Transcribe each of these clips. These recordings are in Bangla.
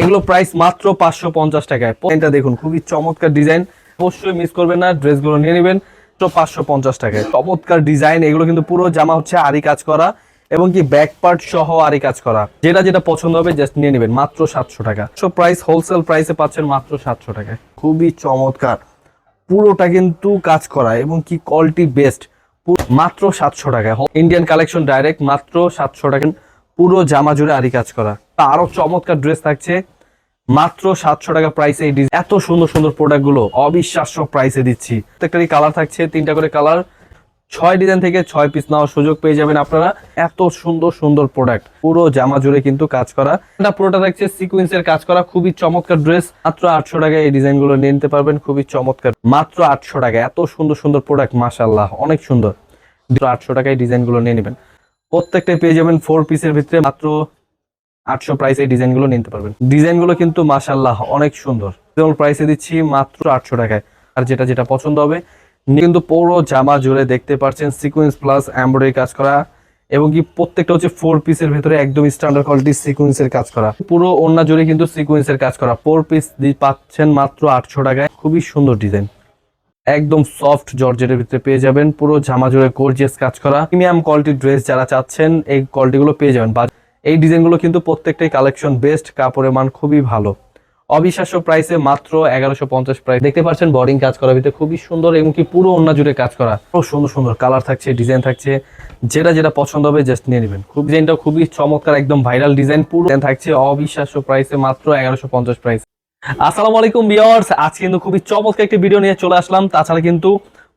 এগুলো প্রাইস মাত্র পাঁচশো পঞ্চাশ টাকায়। এটা দেখুন, খুবই চমৎকার ডিজাইন অবশ্যই মিস করবেন না, ড্রেসগুলো নিয়ে নেবেন পাঁচশো পঞ্চাশ টাকায়। চমৎকার ডিজাইন এগুলো কিন্তু পুরো জামা হচ্ছে আরি কাজ করা এবং কি ব্যাক পার্ট সহ আরি কাজ করা। যেটা যেটা পছন্দ হবে জাস্ট নিয়ে নেবেন, মাত্র সাতশো টাকা। সব প্রাইস হোলসেল প্রাইসে পাচ্ছেন মাত্র সাতশো টাকায়। খুবই চমৎকার। পুরোটা কিন্তু কাজ করা এবং কি কোয়ালিটি বেস্ট মাত্র সাতশো টাকা ইন্ডিয়ান কালেকশন ডাইরেক্ট মাত্র সাতশো টাকা পুরো জামা জুড়ে আরি কাজ করা। তা আরও চমৎকার ড্রেস থাকছে। মাত্র সাতশো টাকা প্রাইসে এই এত সুন্দর সুন্দর প্রোডাক্টগুলো, অবিশ্বাস্য প্রাইসে দিচ্ছি। প্রত্যেকটারই কালার থাকছে, তিনটা করে কালার ছয় ডিজাইন থেকে ছয় পিস নেওয়ার সুযোগ পেয়ে যাবেন আপনারা। এত সুন্দর সুন্দর প্রোডাক্ট পুরো জামা জুড়ে কিন্তু কাজ করা। এটা পুরোটা থাকছে সিকুয়েন্সের কাজ করা। খুবই চমৎকার ড্রেস মাত্র আটশো টাকায় এই ডিজাইনগুলো নিয়ে নিতে পারবেন। খুবই চমৎকার। মাত্র আটশো টাকা এত সুন্দর সুন্দর প্রোডাক্ট মাসাল্লাহ অনেক সুন্দর। আটশো টাকায় ডিজাইনগুলো নিয়ে নেবেন। প্রত্যেকটাই পেয়ে যাবেন ফোর পিসের ভিতরে। মাত্র আটশো প্রাইসে ডিজাইনগুলো নিতে পারবেন। ডিজাইনগুলো কিন্তু মাসাল্লাহ অনেক সুন্দর। প্রাইসে দিচ্ছি মাত্র আটশো টাকায়। আর যেটা যেটা পছন্দ হবে কিন্তু পুরো জামা জুড়ে দেখতে পাচ্ছেন সিকুয়েন্স প্লাস এমব্রয়ডারি কাজ করা, এবং কি প্রত্যেকটা হচ্ছে ফোর পিসের ভেতরে একদম স্ট্যান্ডার্ড কোয়ালিটির সিকুয়েন্সের কাজ করা। পুরো অন্য জুড়ে কিন্তু সিকুয়েন্সের কাজ করা। ফোর পিস পাচ্ছেন মাত্র আটশো টাকায়। খুবই সুন্দর ডিজাইন একদম সফট জর্জেটের ভিতরে পেয়ে যাবেন। পুরো জামা জুড়ে গর্জিয়াস কাজ করা। প্রিমিয়াম কোয়ালিটির ড্রেস যারা চাচ্ছেন, এই কোয়ালিটিগুলো পেয়ে যাবেন। এই ডিজাইনগুলো কিন্তু প্রত্যেকটাই কালেকশন বেস্ট কাপড়ের মান খুবই ভালো। অবিশ্বাস্য প্রাইসে মাত্র এগারোশো পঞ্চাশ প্রাইস দেখতে পাচ্ছেন বডিং কাজ করার ভিতরে খুবই সুন্দর এবং কি পুরো অন্য জুড়ে কাজ করা। খুব সুন্দর সুন্দর কালার থাকছে ডিজাইন থাকছে। যেটা যেটা পছন্দ হবে জাস্ট নিয়ে নেবেন। খুব ডিজাইনটা খুবই চমৎকার, একদম ভাইরাল ডিজাইন পুরো থাকছে অবিশ্বাস্য প্রাইসে মাত্র এগারোশো পঞ্চাশ প্রাইস আসসালামু আলাইকুম বিয়ার্স আজ কিন্তু খুবই চমৎকার একটি ভিডিও নিয়ে চলে আসলাম। তাছাড়া কিন্তু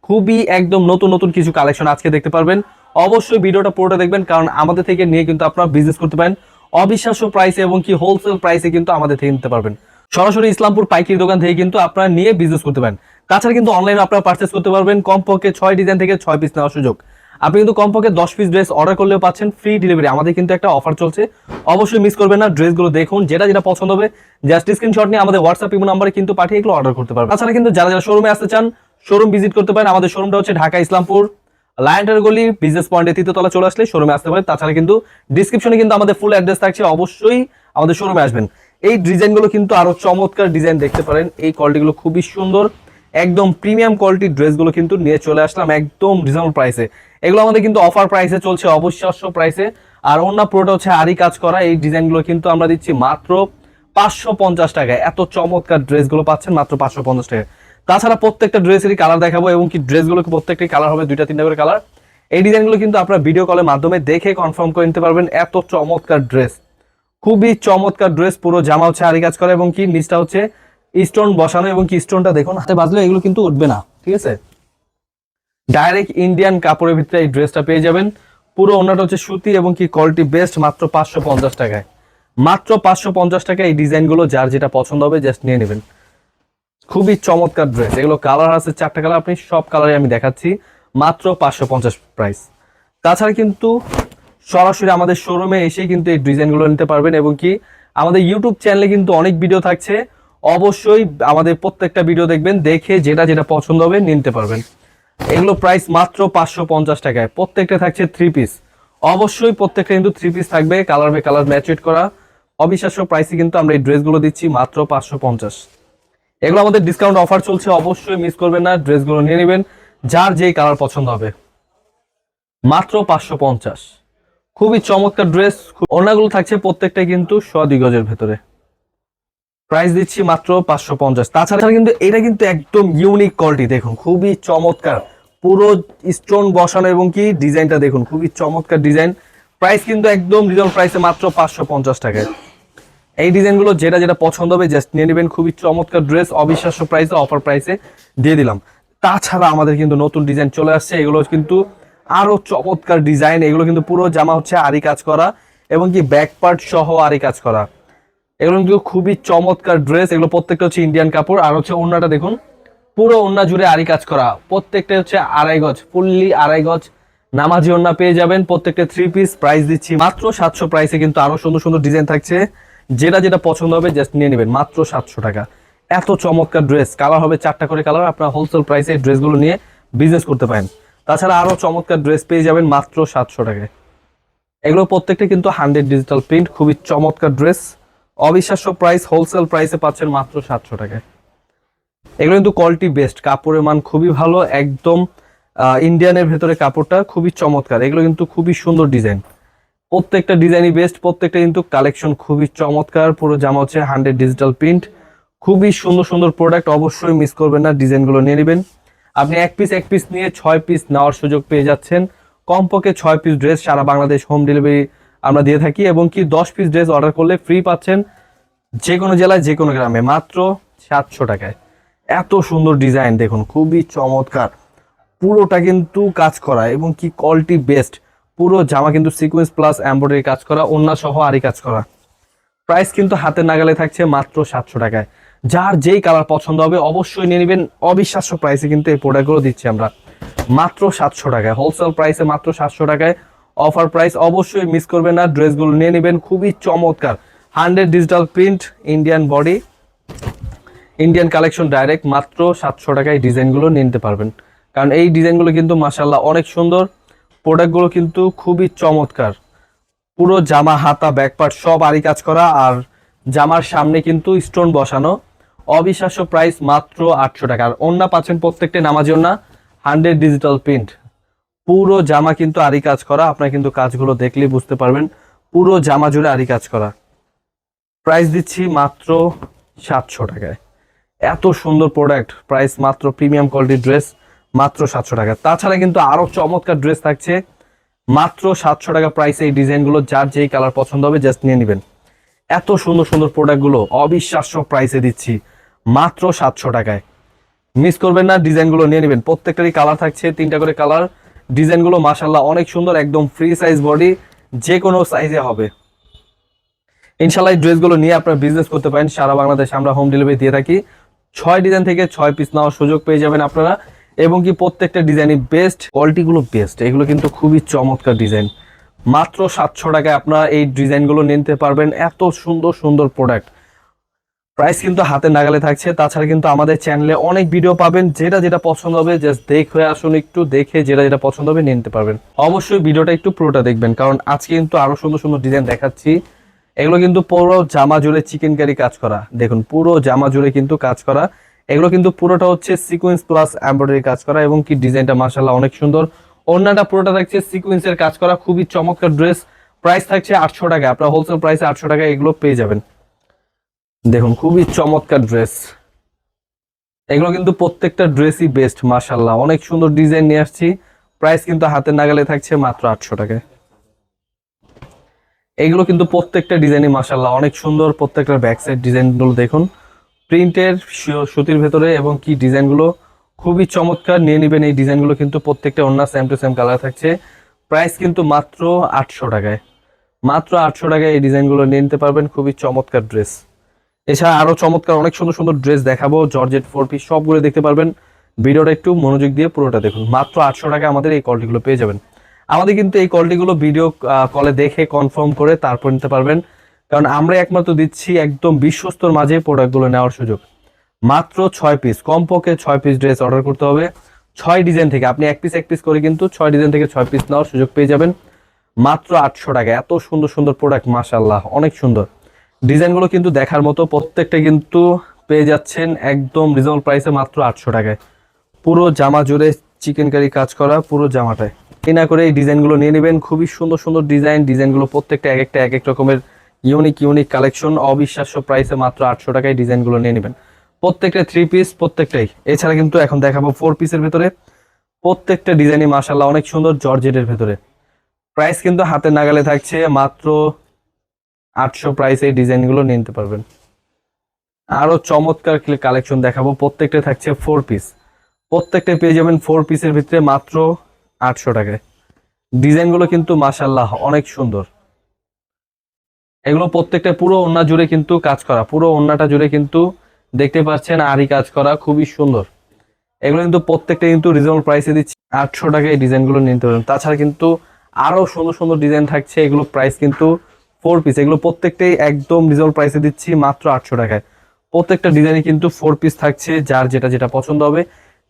খুবই একদম নতুন নতুন কিছু কালেকশন আজকে দেখতে পারবেন। অবশ্যই ভিডিওটা পুরোটা দেখবেন, কারণ আমাদের থেকে নিয়ে কিন্তু আপনারা বিজনেস করতে পারেন। অবিশ্বাস্য প্রাইসে এবং কি হোলসেল প্রাইসে কিন্তু আমাদের থেকে নিতে পারবেন। সরাসরি ইসলামপুর পাইকারি দোকান থেকে কিন্তু আপনারা নিয়ে বিজনেস করতে পারেন। তাছাড়া কিন্তু অনলাইনে আপনারা পার্চেস করতে পারবেন কমপক্ষে ছয় ডিজাইন থেকে ছয় পিস নেওয়ার সুযোগ। আপনি কিন্তু কমপক্ষে দশ পিস ড্রেস অর্ডার করলেও পাচ্ছেন ফ্রি ডেলিভারি আমাদের কিন্তু একটা অফার চলছে। অবশ্যই মিস করবেন না ড্রেসগুলো দেখুন, যেটা যেটা পছন্দ হবে জাস্ট স্ক্রিনশট নিয়ে আমাদের হোয়াটসঅ্যাপ ইমো নাম্বারে কিন্তু পাঠিয়ে এগুলো অর্ডার করতে পারবেন। তাছাড়া কিন্তু যারা যারা শোরুমে আসতে চান শোরুম ভিজিট করতে পারেন। আমাদের শোরুমটা হচ্ছে ঢাকা ইসলামপুর লায়ন্টার গলি বিজনেস পয়েন্টে তৃতীয়তলা চলে আসলে শোরুমে আসতে পারেন। তাছাড়া কিন্তু ডিসক্রিপশনে কিন্তু আমাদের ফুল অ্যাড্রেস থাকছে। অবশ্যই আমাদের শোরুমে আসবেন। এই ডিজাইনগুলো কিন্তু আরও চমৎকার ডিজাইন দেখতে পারেন। এই কোয়ালিটিগুলো খুবই সুন্দর। একদম প্রিমিয়াম কোয়ালিটির ড্রেসগুলো কিন্তু নিয়ে চলে আসলাম একদম রিজনেবল প্রাইসে এগুলো আমাদের কিন্তু অফার প্রাইসে চলছে অবশ্যই প্রাইসে আর অন্য পুরোটা হচ্ছে আরি কাজ করা। এই ডিজাইনগুলো কিন্তু আমরা দিচ্ছি মাত্র পাঁচশো পঞ্চাশ টাকায়। এত চমৎকার ড্রেসগুলো পাচ্ছেন মাত্র পাঁচশো পঞ্চাশ টাকায়। তাছাড়া প্রত্যেকটা ড্রেসেরই কালার দেখাবো এবং কি ড্রেসগুলো প্রত্যেকটাই কালার হবে, দুইটা, তিনটা করে কালার এই ডিজাইনগুলো কিন্তু আপনারা ভিডিও কলের মাধ্যমে দেখে কনফার্ম করে নিতে পারবেন এত চমৎকার ড্রেস খুবই চমৎকার ড্রেস পুরো জামা হচ্ছে আরি কাজ করে এবং কি নিচটা হচ্ছে স্টোন বসানো এবং কি স্টোনটা দেখুন, হাতে বাজলে এগুলো কিন্তু উঠবে না, ঠিক আছে? ডাইরেক্ট ইন্ডিয়ান কাপড়ের ভিতরে এই ড্রেসটা পেয়ে যাবেন। পুরো ওনাটা হচ্ছে সুতি এবং কি কোয়ালিটি বেস্ট মাত্র পাঁচশো পঞ্চাশ টাকায়। মাত্র পাঁচশো পঞ্চাশ টাকায় এই ডিজাইনগুলো যার যেটা পছন্দ হবে জাস্ট নিয়ে নেবেন। খুবই চমৎকার ড্রেস এগুলো কালার আছে, চারটা কালার আপনি সব কালারে আমি দেখাচ্ছি। মাত্র পাঁচশো পঞ্চাশ প্রাইস তাছাড়া কিন্তু সরাসরি আমাদের শোরুমে এসে কিন্তু এই ডিজাইনগুলো নিতে পারবেন এবং কি আমাদের ইউটিউব চ্যানেলে কিন্তু অনেক ভিডিও থাকছে। অবশ্যই আমাদের প্রত্যেকটা ভিডিও দেখবেন, দেখে যেটা যেটা পছন্দ হবে নিতে পারবেন। এগুলো প্রাইস মাত্র পাঁচশো পঞ্চাশ টাকায়। প্রত্যেকটা থাকছে থ্রি পিস অবশ্যই প্রত্যেকটা কিন্তু থ্রি পিস থাকবে কালার বাই কালার ম্যাচুয়েট করা। অবিশ্বাস্য প্রাইসে কিন্তু আমরা এই ড্রেসগুলো দিচ্ছি মাত্র পাঁচশো পঞ্চাশ। এগুলো আমাদের ডিসকাউন্ট অফার চলছে, অবশ্যই মিস করবেন না ড্রেসগুলো নিয়ে নেবেন, যার যেই কালার পছন্দ হবে। মাত্র পাঁচশো পঞ্চাশ। খুবই চমৎকার ড্রেস ওনাগুলো থাকছে প্রত্যেকটাই কিন্তু সোয়া গজের ভেতরে। প্রাইস দিচ্ছি মাত্র পাঁচশো পঞ্চাশ। তাছাড়া কিন্তু এটা কিন্তু একদম ইউনিক কোয়ালিটি দেখুন, খুবই চমৎকার। পুরো স্টোন বসানো এবং কি ডিজাইনটা দেখুন, খুবই চমৎকার ডিজাইন প্রাইস কিন্তু একদম রিজনেবল প্রাইসে মাত্র পাঁচশো পঞ্চাশ টাকায়। এই ডিজাইনগুলো যেটা যেটা পছন্দ হবে জাস্ট নিয়ে নেবেন। খুবই চমৎকার ড্রেস অবিশ্বাস্য প্রাইসে অফার প্রাইসে দিয়ে দিলাম। তাছাড়া আমাদের কিন্তু নতুন ডিজাইন চলে আসছে। এগুলো কিন্তু আরও চমৎকার ডিজাইন এগুলো কিন্তু পুরো জামা হচ্ছে আরি কাজ করা এবং কি ব্যাক পার্ট সহ আরি কাজ করা। এগুলো কিন্তু খুবই চমৎকার ড্রেস এগুলো প্রত্যেকটা হচ্ছে ইন্ডিয়ান কাপড়। আর হচ্ছে ওন্নাটা দেখুন, পুরো ওন্না জুড়ে আরি কাজ করা। প্রত্যেকটা হচ্ছে আড়াই গজ ফুললি আড়াই গজ নামাজি ওন্না পেয়ে যাবেন। প্রত্যেকটা থ্রি পিস প্রাইস দিচ্ছি। মাত্র সাতশো প্রাইসে কিন্তু আরও সুন্দর সুন্দর ডিজাইন থাকছে। যেটা যেটা পছন্দ হবে জাস্ট নিয়ে নেবেন। মাত্র সাতশো টাকা। এত চমৎকার ড্রেস কালার হবে চারটা করে কালার আপনার হোলসেল প্রাইসে এই ড্রেসগুলো নিয়ে বিজনেস করতে পারেন। তাছাড়া আরও চমৎকার ড্রেস পেয়ে যাবেন মাত্র সাতশো টাকায়। এগুলো প্রত্যেকটা কিন্তু হান্ড্রেড ডিজিটাল প্রিন্ট খুবই চমৎকার ড্রেস অবিশ্বাস্য প্রাইস হোলসেল প্রাইসে পাচ্ছেন মাত্র সাতশো টাকায়। এগুলো কিন্তু কোয়ালিটি বেস্ট কাপড়ের মান খুবই ভালো। একদম ইন্ডিয়ানের ভেতরে কাপড়টা খুবই চমৎকার। এগুলো কিন্তু খুবই সুন্দর ডিজাইন প্রত্যেকটা ডিজাইনই বেস্ট প্রত্যেকটা কিন্তু কালেকশন খুবই চমৎকার, পুরো জামা হচ্ছে হান্ড্রেড ডিজিটাল প্রিন্ট খুবই সুন্দর সুন্দর প্রোডাক্ট অবশ্যই মিস করবেন না ডিজাইনগুলো নিয়ে নেবেন। আপনি এক পিস এক পিস নিয়ে ছয় পিস নেওয়ার সুযোগ পেয়ে যাচ্ছেন। কমপক্ষে ছয় পিস ড্রেস সারা বাংলাদেশ হোম ডেলিভারি আমরা দিয়ে থাকি এবং কি দশ পিস ড্রেস অর্ডার করলে ফ্রি পাচ্ছেন যে কোনো জেলায়, যে কোনো গ্রামে, মাত্র সাতশো টাকায়। এত সুন্দর ডিজাইন দেখুন, খুবই চমৎকার। পুরোটা কিন্তু কাজ করা এবং কি কোয়ালিটি বেস্ট পুরো জামা কিন্তু সিকোয়েন্স প্লাস এমব্রয়ডারি কাজ করা অন্য সহ আরই কাজ করা। প্রাইস কিন্তু হাতের নাগালে থাকছে মাত্র সাতশো টাকায়। যার যেই কালার পছন্দ হবে অবশ্যই নিয়ে নেবেন। অবিশ্বাস্য প্রাইসে কিন্তু এই প্রোডাক্টগুলো দিচ্ছি আমরা। মাত্র সাতশো টাকায়। হোলসেল প্রাইসে মাত্র সাতশো টাকায়। অফার প্রাইস অবশ্যই মিস করবেন না। ড্রেসগুলো নিয়ে নেবেন। খুবই চমৎকার। Hundred digital print Indian body Indian collection direct মাত্র সাতশো টাকায় ডিজাইনগুলো নিতে পারবেন। কারণ এই ডিজাইনগুলো কিন্তু মাসাল্লাহ অনেক সুন্দর। প্রোডাক্টগুলো কিন্তু খুবই চমৎকার। পুরো জামা, হাতা, ব্যাকপার্ট সব আরি কাজ করা আর জামার সামনে কিন্তু স্টোন বসানো। অবিশ্বাস্য প্রাইস মাত্র আটশো টাকা। আর অন্য পাচ্ছেন প্রত্যেকটা নামাজি না হান্ড্রেড ডিজিটাল প্রিন্ট। পুরো জামা কিন্তু আরি কাজ করা। আপনারা কিন্তু কাজগুলো দেখলেই বুঝতে পারবেন। পুরো জামা জুড়ে আরি কাজ করা। প্রাইস দিচ্ছি মাত্র সাতশো টাকায়। এত সুন্দর প্রোডাক্ট। প্রাইস মাত্র প্রিমিয়াম কোয়ালিটির ড্রেস। মাত্র সাতশো টাকা। তাছাড়া কিন্তু আরও চমৎকার ড্রেস থাকছে। মাত্র সাতশো টাকা প্রাইসে এই ডিজাইনগুলো, যার যেই কালার পছন্দ হবে জাস্ট নিয়ে নেবেন। এত সুন্দর সুন্দর প্রোডাক্টগুলো অবিশ্বাস্য প্রাইসে দিচ্ছি, মাত্র সাতশো টাকায়। মিস করবেন না, ডিজাইনগুলো নিয়ে নেবেন। প্রত্যেকটারই কালার থাকছে, তিনটা করে কালার ডিজাইনগুলো মাসাল্লাহ অনেক সুন্দর, একদম ফ্রি সাইজ বডি যে কোনো সাইজে হবে। ইনশাল্লাহ এই ড্রেসগুলো নিয়ে আপনারা বিজনেস করতে পারেন। সারা বাংলাদেশে আমরা হোম ডেলিভারি দিয়ে থাকি। ছয় ডিজাইন থেকে ছয় পিস নেওয়ার সুযোগ পেয়ে যাবেন আপনারা। এবং কি প্রত্যেকটা ডিজাইনই বেস্ট কোয়ালিটিগুলো বেস্ট এগুলো কিন্তু খুবই চমৎকার ডিজাইন মাত্র সাতশো টাকায় আপনারা এই ডিজাইনগুলো নিতে পারবেন। এত সুন্দর সুন্দর প্রোডাক্ট প্রাইস কিন্তু হাতে নাগালে থাকছে। তাছাড়া কিন্তু আমাদের চ্যানেলে অনেক ভিডিও পাবেন। যেটা যেটা পছন্দ হবে জাস্ট দেখে আসুন একটু, দেখে যেটা যেটা পছন্দ হবে নিতে পারবেন। অবশ্যই ভিডিওটা একটু পুরোটা দেখবেন। কারণ আজকে কিন্তু আরও সুন্দর সুন্দর ডিজাইন দেখাচ্ছি। এগুলো কিন্তু পুরো জামা জুড়ে চিকেন কারি কাজ করা। দেখুন, পুরো জামা জুড়ে কিন্তু কাজ করা। এগুলো কিন্তু পুরোটা হচ্ছে সিকোয়েন্স প্লাস এমব্রয়ডারি কাজ করা এবং কি ডিজাইনটা মার্শাল্লাহ অনেক সুন্দর। অন্যটা পুরোটা থাকছে সিকোয়েন্সের কাজ করা, খুবই চমৎকার ড্রেস প্রাইস থাকছে আটশো টাকা, আপনার হোলসেল প্রাইসে আটশো টাকা এগুলো পেয়ে যাবেন। দেখুন, খুবই চমৎকার ড্রেস এগুলো কিন্তু প্রত্যেকটা ড্রেসই বেস্ট মার্শাল্লাহ অনেক সুন্দর ডিজাইন নিয়ে আসছি। প্রাইস কিন্তু হাতের নাগালে থাকছে মাত্র আটশো টাকায়। এগুলো কিন্তু প্রত্যেকটা ডিজাইনই মাসাল্লাহ অনেক সুন্দর প্রত্যেকটা ব্যাক সাইড ডিজাইনগুলো দেখুন। প্রিন্টের সুতির ভেতরে এবং কি ডিজাইনগুলো খুবই চমৎকার। নিয়ে নেবেন এই ডিজাইনগুলো কিন্তু প্রত্যেকটা অন্য সেম টু সেম কালার থাকছে। প্রাইস কিন্তু মাত্র আটশো টাকায়। মাত্র আটশো টাকায় এই ডিজাইনগুলো নিয়ে নিতে পারবেন। খুবই চমৎকার ড্রেস এছাড়া আরও চমৎকার, অনেক সুন্দর সুন্দর ড্রেস দেখাবো। জর্জেট ফোর পিস সবগুলো দেখতে পারবেন। ভিডিওটা একটু মনোযোগ দিয়ে পুরোটা দেখুন। মাত্র আটশো টাকা আমাদের এই কোয়ালিটিগুলো পেয়ে যাবেন। আমাদের কিন্তু এই কোয়ালিটিগুলো ভিডিও কলে দেখে কনফার্ম করে তারপর নিতে পারবেন। কারণ আমরা একমাত্র দিচ্ছি একদম বিশ্বস্তর মাঝে প্রোডাক্টগুলো নেওয়ার সুযোগ। মাত্র ছয় পিস কমপক্ষে ছয় পিস ড্রেস অর্ডার করতে হবে। ছয় ডিজাইন থেকে, আপনি এক পিস এক পিস করে কিন্তু ছয় ডিজাইন থেকে ছয় পিস নেওয়ার সুযোগ পেয়ে যাবেন। মাত্র আটশো টাকা, এত সুন্দর সুন্দর প্রোডাক্ট মাশাল্লাহ অনেক সুন্দর। ডিজাইনগুলো কিন্তু দেখার মতো প্রত্যেকটা কিন্তু পেয়ে যাচ্ছেন একদম রিজনেবল প্রাইসে মাত্র আটশো টাকায়। পুরো জামা জুড়ে চিকেন কারি কাজ করা পুরো জামাটায়। এই না করে এই ডিজাইনগুলো নিয়ে নেবেন, খুবই সুন্দর সুন্দর ডিজাইন ডিজাইনগুলো প্রত্যেকটা এক একটা, এক এক রকমের ইউনিক ইউনিক কালেকশন, অবিশ্বাস্য প্রাইসে মাত্র আটশো টাকায় ডিজাইনগুলো নিয়ে নেবেন। প্রত্যেকটা থ্রি পিস প্রত্যেকটাই। এছাড়া কিন্তু এখন দেখাবো ফোর পিসের ভেতরে। প্রত্যেকটা ডিজাইনই মাসাল্লাহ অনেক সুন্দর জর্জেটের ভেতরে। প্রাইস কিন্তু হাতে নাগালে থাকছে মাত্র আটশো প্রাইসে এই ডিজাইনগুলো নিতে পারবেন। আরও চমৎকার কালেকশন দেখাবো। প্রত্যেকটা থাকছে ফোর পিস প্রত্যেকটা পেয়ে যাবেন ফোর পিসের ভিতরে মাত্র আটশো টাকায়। ডিজাইনগুলো কিন্তু মাসাল্লাহ অনেক সুন্দর। এগুলো প্রত্যেকটা পুরো ওন্না জুড়ে কিন্তু কাজ করা, পুরো ওন্নাটা জুড়ে কিন্তু দেখতে পাচ্ছেন আরই কাজ করা, খুবই সুন্দর। এগুলো কিন্তু প্রত্যেকটা কিন্তু রিজনেবল প্রাইসে দিচ্ছি, আটশো টাকায় এই ডিজাইনগুলো নিতে পারেন তাছাড়া কিন্তু আরও সুন্দর সুন্দর ডিজাইন থাকছে, এগুলো প্রাইস কিন্তু ফোর পিস এগুলো প্রত্যেকটাই একদম রিজনেবল প্রাইসে দিচ্ছি মাত্র আটশো টাকায়। প্রত্যেকটা ডিজাইনে কিন্তু ফোর পিস থাকছে, যার যেটা যেটা পছন্দ হবে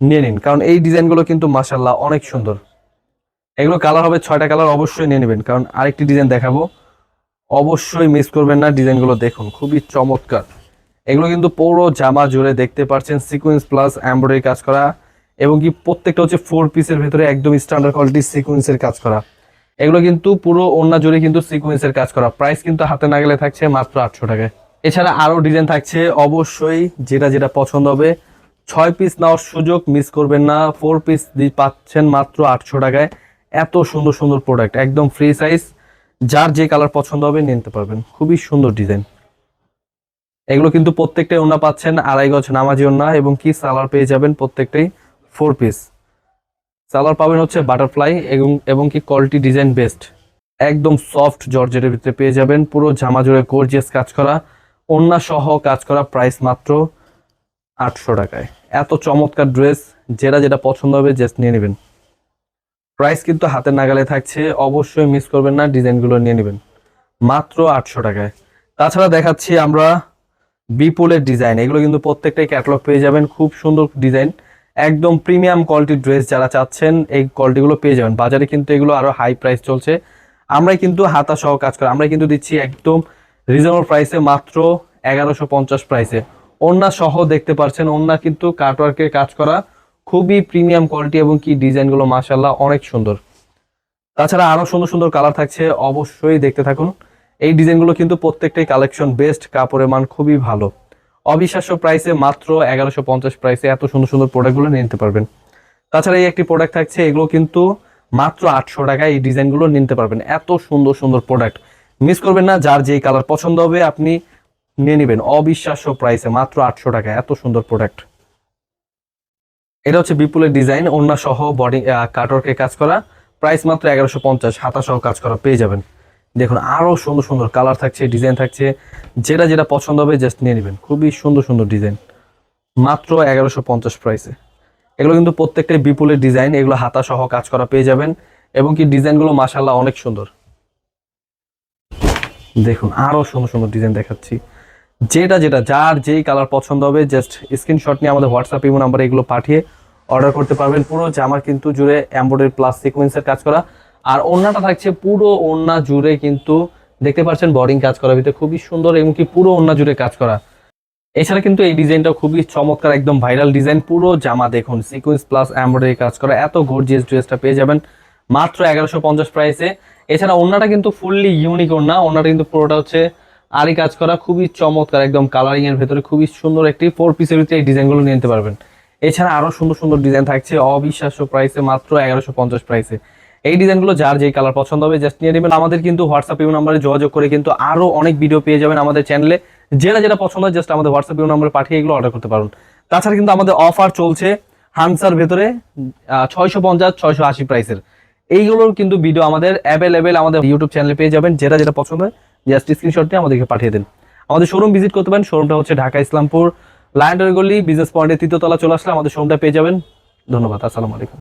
নিয়ে নিন, কারণ এই ডিজাইনগুলো কিন্তু মাসাল্লাহ অনেক সুন্দর। এগুলো কালার হবে, ছয়টা কালার অবশ্যই নিয়ে নেবেন, কারণ আরেকটি ডিজাইন দেখাবো। অবশ্যই মিস করবেন না। ডিজাইনগুলো দেখুন, খুবই চমৎকার। এগুলো কিন্তু পুরো জামা জুড়ে দেখতে পাচ্ছেন সিকোয়েন্স প্লাস এমব্রয়ডারি কাজ করা এবং কি প্রত্যেকটা হচ্ছে ফোর পিসের ভেতরে একদম স্ট্যান্ডার্ড কোয়ালিটির সিকোয়েন্সের কাজ করা। এগুলো কিন্তু পুরো ওন্না জুড়ে কিন্তু সিকোয়েন্সের কাজ করা। প্রাইস কিন্তু হাতে না গেলে থাকছে মাত্র আটশো টাকায়। এছাড়া আরও ডিজাইন থাকছে, অবশ্যই যেটা যেটা পছন্দ হবে, ছয় পিস নেওয়ার সুযোগ মিস করবেন না। ফোর পিস পাচ্ছেন মাত্র আটশো টাকায়। এত সুন্দর সুন্দর প্রোডাক্ট একদম ফ্রি সাইজ যার যে কালার পছন্দ হবে নিতে পারবেন। খুবই সুন্দর ডিজাইন এগুলো কিন্তু প্রত্যেকটাই ওনা পাচ্ছেন, আড়াই গজ নামাজি ওনা এবং কি সালার পেয়ে যাবেন প্রত্যেকটাই ফোর পিস সালার পাবেন হচ্ছে বাটারফ্লাই এবং এবং কি কোয়ালিটি ডিজাইন বেস্ট একদম সফট জর্জেটের ভিতরে পেয়ে যাবেন, পুরো জামা জুড়ে গর্জিয়াস কাজ করা। ওন্না সহ কাজ করা প্রাইস মাত্র আটশো টাকায়। এত চমৎকার ড্রেস যেটা যেটা পছন্দ হবে জাস্ট নিয়ে নেবেন। প্রাইস কিন্তু হাতের নাগালে থাকছে। অবশ্যই মিস করবেন না, ডিজাইনগুলো নিয়ে নেবেন। মাত্র আটশো টাকায়। তাছাড়া দেখাচ্ছি আমরা বিপুলের ডিজাইন। এগুলো কিন্তু প্রত্যেকটাই ক্যাটালগ পেয়ে যাবেন। খুব সুন্দর ডিজাইন। একদম প্রিমিয়াম কোয়ালিটির ড্রেস যারা চাচ্ছেন, এই কোয়ালিটিগুলো পেয়ে যাবেন। বাজারে কিন্তু এগুলো আরও হাই প্রাইস চলছে। আমরাই কিন্তু হাতা সহ কাজ করি। আমরা কিন্তু দিচ্ছি একদম রিজনেবল প্রাইসে মাত্র এগারোশো পঞ্চাশ প্রাইসে ওন্না সহ দেখতে পাচ্ছেন ওন্না কিন্তু কাটওয়ার্কের কাজ করা। খুবই প্রিমিয়াম কোয়ালিটি এবং কি ডিজাইনগুলো মাসাল্লাহ অনেক সুন্দর। তাছাড়া আরও সুন্দর সুন্দর কালার থাকছে, অবশ্যই দেখতে থাকুন। এই ডিজাইনগুলো কিন্তু প্রত্যেকটাই কালেকশন বেস্ট কাপড়ের মান খুবই ভালো। অবিশ্বাস্য প্রাইসে মাত্র এগারোশো পঞ্চাশ প্রাইসে এত সুন্দর সুন্দর প্রোডাক্টগুলো নিতে পারবেন। তাছাড়া এই একটি প্রোডাক্ট থাকছে, এগুলো কিন্তু মাত্র আটশো টাকায় এই ডিজাইনগুলো নিতে পারবেন। এত সুন্দর সুন্দর প্রোডাক্ট মিস করবেন না, যার যেই কালার পছন্দ হবে আপনি নিয়ে নেবেন। অবিশ্বাস্য প্রাইসে মাত্র আটশো টাকা এত সুন্দর প্রোডাক্ট এটা হচ্ছে বিপুলের ডিজাইন অন্য সহ বডি কাটওয়ার্কে কাজ করা। প্রাইস মাত্র এগারোশো পঞ্চাশ হাতা সহ কাজ করা, পেয়ে যাবেন। দেখুন, আরও সুন্দর সুন্দর কালার থাকছে ডিজাইন থাকছে। যেটা যেটা পছন্দ হবে জাস্ট নিয়ে নেবেন। খুবই সুন্দর সুন্দর ডিজাইন মাত্র এগারোশো পঞ্চাশ প্রাইসে এগুলো কিন্তু প্রত্যেকটাই বিপুলের ডিজাইন এগুলো হাতা সহ কাজ করা, পেয়ে যাবেন। এবং কি ডিজাইনগুলো মাসাল্লাহ অনেক সুন্দর। দেখুন, আরও সুন্দর সুন্দর ডিজাইন দেখাচ্ছি। যেটা যেটা যার যেই কালার পছন্দ হবে জাস্ট স্ক্রিনশট নিয়ে আমাদের হোয়াটসঅ্যাপ ইমো নাম্বারে এগুলো পাঠিয়ে অর্ডার করতে পারবেন। পুরো জামার কিন্তু জুড়ে এমব্রয়ডারি প্লাস সিকোয়েন্সের কাজ করা। আর ওড়নাটা থাকছে পুরো ওড়না জুড়ে কিন্তু দেখতে পাচ্ছেন বডিং কাজ করার ভিতরে খুবই সুন্দর এবং কি পুরো ওড়না জুড়ে কাজ করা। এছাড়া কিন্তু এই ডিজাইনটা খুবই চমৎকার, একদম ভাইরাল ডিজাইন। পুরো জামা দেখুন সিকোয়েন্স প্লাস এমব্রয়ডারি কাজ করা, এত গর্জিয়াস ড্রেসটা পেয়ে যাবেন। মাত্র এগারোশো পঞ্চাশ প্রাইসে এছাড়া ওড়নাটা কিন্তু ফুললি ইউনিক ওড়না, ওড়নাটা কিন্তু পুরোটা হচ্ছে আরই কাজ করা খুবই চমৎকার, একদম কালারিং এর ভেতরে খুবই সুন্দর একটি ফোর পিসের ভিতরে এই ডিজাইন ডিজাইনগুলো নিতে পারবেন। এছাড়া আরও সুন্দর সুন্দর ডিজাইন থাকছে, অবিশ্বাস্য প্রাইসে মাত্র এগারোশো পঞ্চাশ প্রাইসে এই ডিজাইনগুলো যার যেই কালার পছন্দ হবে জাস্ট নিয়ে নেবেন। আমাদের কিন্তু হোয়াটসঅ্যাপ ইউ নাম্বারে যোগাযোগ করে কিন্তু আরও অনেক ভিডিও পেয়ে যাবেন আমাদের চ্যানেলে যেটা যেটা পছন্দ হয় জাস্ট আমাদের হোয়াটসঅ্যাপ ইউ নাম্বারে পাঠিয়ে এগুলো অর্ডার করতে পারুন। তাছাড়া কিন্তু আমাদের অফার চলছে হানসার ভেতরে ছয়শো পঞ্চাশ, ছয়শো আশি প্রাইসের এইগুলোর কিন্তু ভিডিও আমাদের অ্যাভেলেবেল আমাদের ইউটিউব চ্যানেলে পেয়ে যাবেন। যেটা যেটা পছন্দ হয় জাস্ট স্ক্রিনশট দিয়ে আমাদেরকে পাঠিয়ে দিন। আমাদের শোরুম ভিজিট করতে পারেন। শোরুমটা হচ্ছে ঢাকা, ইসলামপুর, লায়ন্ডার গলি বিজনেস পয়েন্টের তৃতীয় তলা চলে আসলে আমাদের শোরুমটা পেয়ে যাবেন। ধন্যবাদ, আসসালামু আলাইকুম।